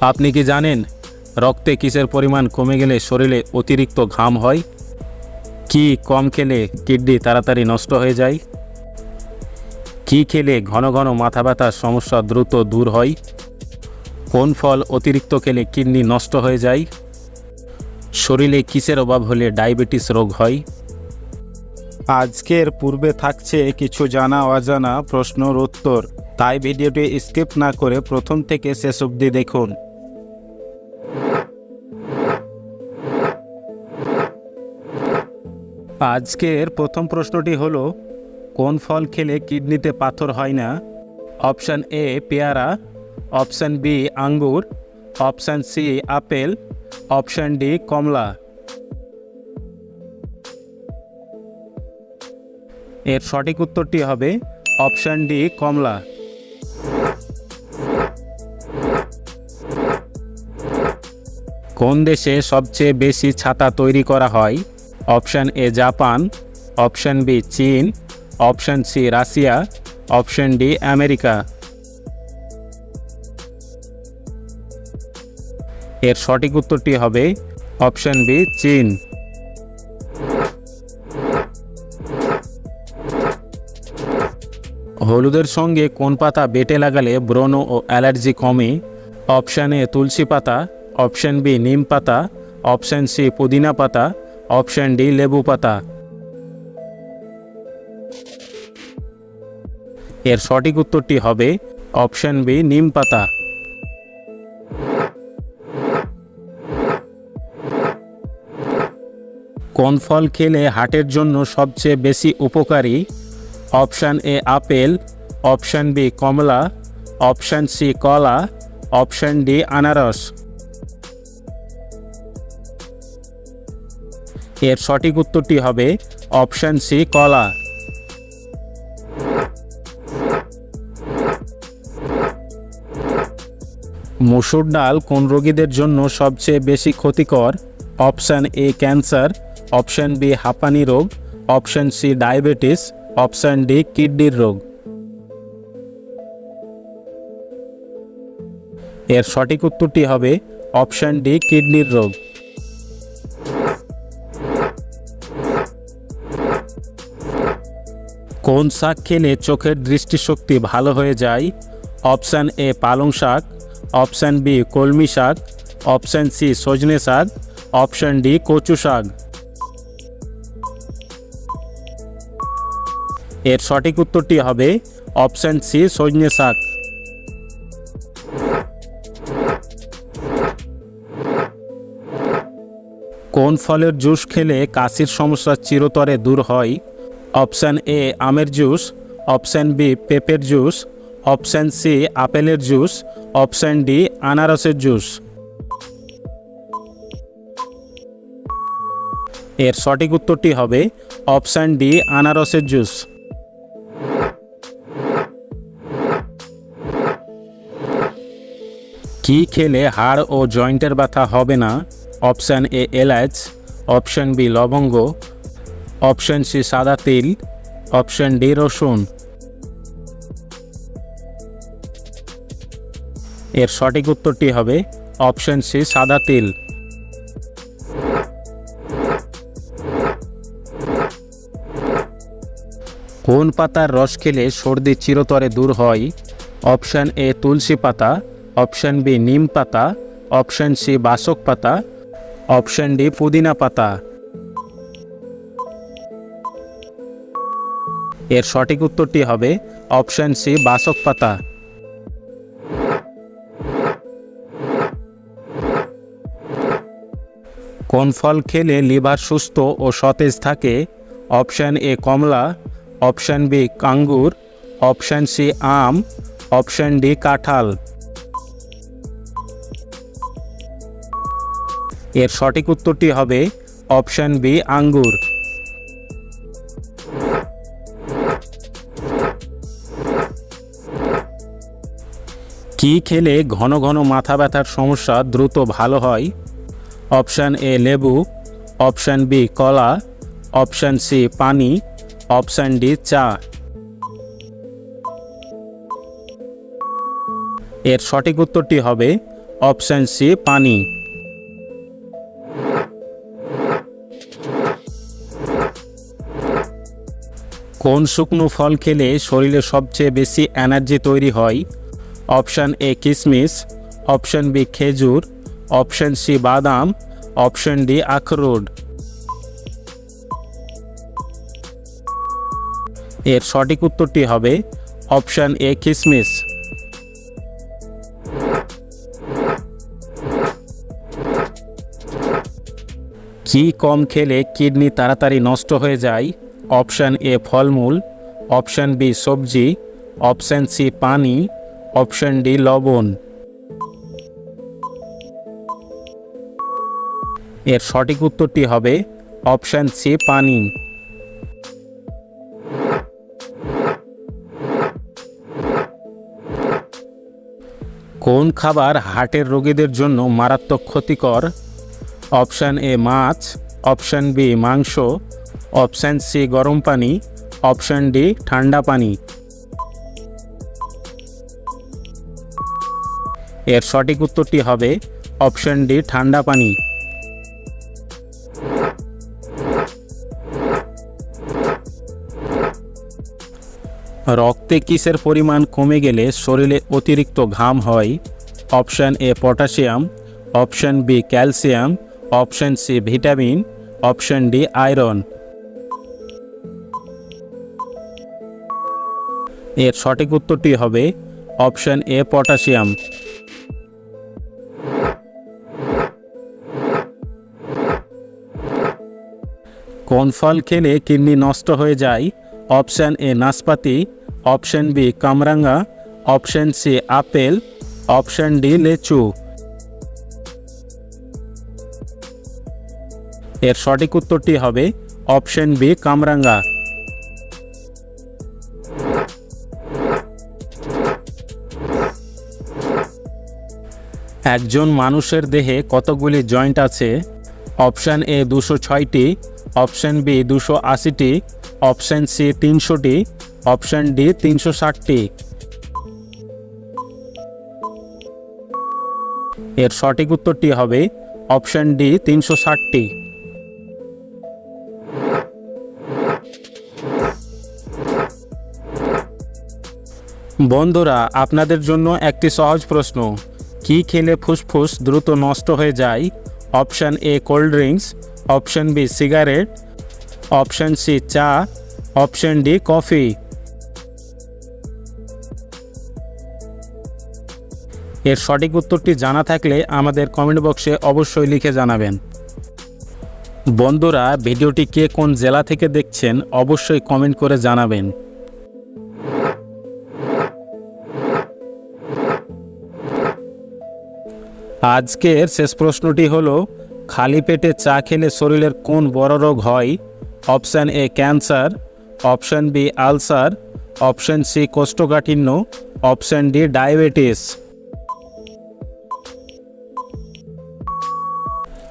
আপনি কি জানেন, রক্তে কিসের পরিমাণ কমে গেলে শরীরে অতিরিক্ত ঘাম হয়? কি কম খেলে কিডনি তাড়াতাড়ি নষ্ট হয়ে যায়? কি খেলে ঘন ঘন মাথা ব্যথার সমস্যা দ্রুত দূর হয়? কোন ফল অতিরিক্ত খেলে কিডনি নষ্ট হয়ে যায়? শরীরে কিসের অভাব হলে ডায়াবেটিস রোগ হয়? আজকের পূর্বে থাকছে কিছু জানা অজানা প্রশ্নর উত্তর, তাই ভিডিওটি স্কিপ না করে প্রথম থেকে শেষ অবধি দেখুন। আজকের প্রথম প্রশ্নটি হলো, কোন ফল খেলে কিডনিতে পাথর হয় না? অপশান এ, পেয়ারা। অপশান বি, আঙ্গুর। Option C, apple. Option D, কমলা। এর সঠিক উত্তরটি হবে অপশান ডি, কমলা। কোন দেশে সবচেয়ে বেশি ছাতা তৈরি করা হয়? Option A Japan, option B Chin, option C Russia, option D America. এর সঠিক উত্তরটি হবে অপশান বি চীন। হলুদের সঙ্গে কোন পাতা বেটে লাগালে ব্রণ ও অ্যালার্জি কমে? অপশান এ তুলসী পাতা, অপশান বি নিম পাতা, অপশান সি পুদিনা পাতা অপশান ডি লেবু পাতা। এর সঠিক উত্তরটি হবে অপশান বি, নিম পাতা। কোন ফল খেলে হার্টের জন্য সবচেয়ে বেশি উপকারী? Option A, apple. Option B, Kamala. Option C, কলা। অপশান ডি, আনারস। এর সঠিক উত্তরটি হবে অপশান সি, কলা। মসুর ডাল কোন রোগীদের জন্য সবচেয়ে বেশি ক্ষতিকর? Option A, cancer. Option B, হাঁপানি রোগ। Option C, diabetes. Option D, কিডনির রোগ। এর সঠিক উত্তরটি হবে অপশান ডি, কিডনির রোগ। কোন শাক খেলে চোখের দৃষ্টিশক্তি ভালো হয়ে যায়? অপশান এ পালং শাক, অপশান বি কলমি শাক, অপশান সি সজনে শাক, অপশান ডি কচু শাক। এর সঠিক উত্তরটি হবে অপশান সি সজনে শাক। কোন ফলের জুস খেলে কাশির সমস্যা চিরতরে দূর হয়? অপশান এ আমের জুস, অপশান বি পেঁপের জুস, অপশান সি আপেলের জুস, অপশান ডি আনারসের জুস। এর সঠিক উত্তরটি হবে অপশান ডি আনারসের জুস। কি খেলে হাড় ও জয়েন্টের ব্যথা হবে না? অপশান এ এলাচ, অপশান বি লবঙ্গ অপশান সি সাদা তিল, অপশন ডি রসুন। এর সঠিক উত্তরটি হবে অপশন সি সাদা তিল। কোন পাতার রস খেলে সর্দি চিরতরে দূর হয়? অপশান এ তুলসী পাতা, অপশান বি নিম পাতা, অপশান সি বাসক পাতা, অপশান ডি পুদিনা পাতা। এর সঠিক উত্তরটি হবে অপশান সি, বাসক পাতা। কোন ফল খেলে লিভার সুস্থ ও সতেজ থাকে? অপশান এ, কমলা। অপশান বি, কাঙ্গুর। অপশান সি, আম। অপশান ডি, কাঁঠাল। এর সঠিক উত্তরটি হবে অপশান বি, আঙ্গুর। কি খেলে ঘন ঘন মাথা ব্যথার সমস্যা দ্রুত ভালো হয়? অপশান এ লেবু, অপশান বি কলা, অপশান সি পানি, অপশান ডি চা। এর সঠিক উত্তরটি হবে অপশান সি পানি। কোন শুকনো ফল খেলে শরীরে সবচেয়ে বেশি এনার্জি তৈরি হয়? অপশান এ কিশমিশ অপশান বি খেজুর, অপশান সি বাদাম, অপশান ডি আখরোট। এর সঠিক উত্তরটি হবে অপশান এ কিশমিশ কি কম খেলে কিডনি তাড়াতাড়ি নষ্ট হয়ে যায়? অপশান এ ফলমূল, অপশান বি সবজি, অপশান সি পানি অপশান ডি, লবণ। এর সঠিক উত্তরটি হবে অপশান সি, পানি। কোন খাবার হার্টের রোগীদের জন্য মারাত্মক ক্ষতিকর? অপশান এ, মাছ। অপশান বি, মাংস। অপশান সি, গরম পানি। অপশান ডি, ঠান্ডা পানি। এর সঠিক উত্তরটি হবে অপশন ডি, ঠান্ডা পানি। রক্তে কিসের পরিমাণ কমে গেলে শরীরে অতিরিক্ত ঘাম হয়? Option A, potassium. Option B, calcium. Option C, vitamin. Option D, iron. এর সঠিক উত্তরটি হবে অপশান এ, পটাশিয়াম। কোন ফল খেলে কিডনি নষ্ট হয়ে যায়। অপশান এ নাশপাতি, অপশান বি কামরাঙ্গা, option C apple, option D লেচু। এর সঠিক উত্তরটি হবে অপশন বি কামরাঙ্গা। একজন মানুষের দেহে কতগুলি জয়েন্ট আছে? অপশান এ দুশো ছয়টি অপশান বি দুশো আশিটি, অপশান সি তিনশোটি, অপশান ডি তিনশো ষাটটি। এর সঠিক উত্তরটি হবে অপশান ডি তিনশো ষাটটি। বন্ধুরা, আপনাদের জন্য একটি সহজ প্রশ্ন। কি খেলে ফুসফুস দ্রুত নষ্ট হয়ে যায়? Option A cold drinks, option B cigarette, option C চা, অপশান ডি কফি। এর সঠিক উত্তরটি জানা থাকলে আমাদের কমেন্ট বক্সে অবশ্যই লিখে জানাবেন। বন্ধুরা, ভিডিওটি কে কোন জেলা থেকে দেখছেন অবশ্যই কমেন্ট করে জানাবেন। আজকের শেষ প্রশ্নটি হলো, খালি পেটে চা খেলে শরীরের কোন বড় রোগ হয়? Option A, cancer, option B, ulcer, option C, কোষ্ঠকাঠিন্য, অপশান ডি, ডায়াবেটিস।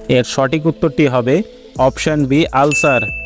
এর সঠিক উত্তরটি হবে অপশান বি, আলসার।